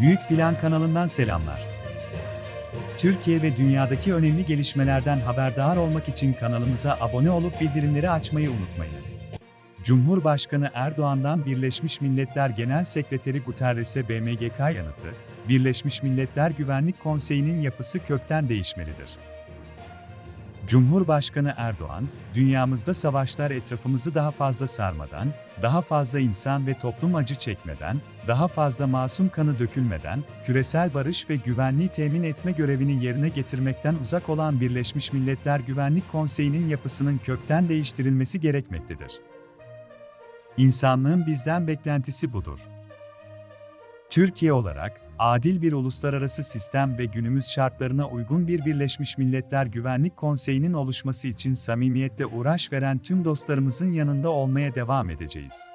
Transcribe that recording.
Büyük Plan kanalından selamlar. Türkiye ve dünyadaki önemli gelişmelerden haberdar olmak için kanalımıza abone olup bildirimleri açmayı unutmayınız. Cumhurbaşkanı Erdoğan'dan Birleşmiş Milletler Genel Sekreteri Guterres'e BMGK yanıtı, Birleşmiş Milletler Güvenlik Konseyi'nin yapısı kökten değişmelidir. Cumhurbaşkanı Erdoğan, dünyamızda savaşlar etrafımızı daha fazla sarmadan, daha fazla insan ve toplum acı çekmeden, daha fazla masum kanı dökülmeden, küresel barış ve güvenliği temin etme görevini yerine getirmekten uzak olan Birleşmiş Milletler Güvenlik Konseyi'nin yapısının kökten değiştirilmesi gerekmektedir. İnsanlığın bizden beklentisi budur. Türkiye olarak, adil bir uluslararası sistem ve günümüz şartlarına uygun bir Birleşmiş Milletler Güvenlik Konseyi'nin oluşması için samimiyetle uğraş veren tüm dostlarımızın yanında olmaya devam edeceğiz.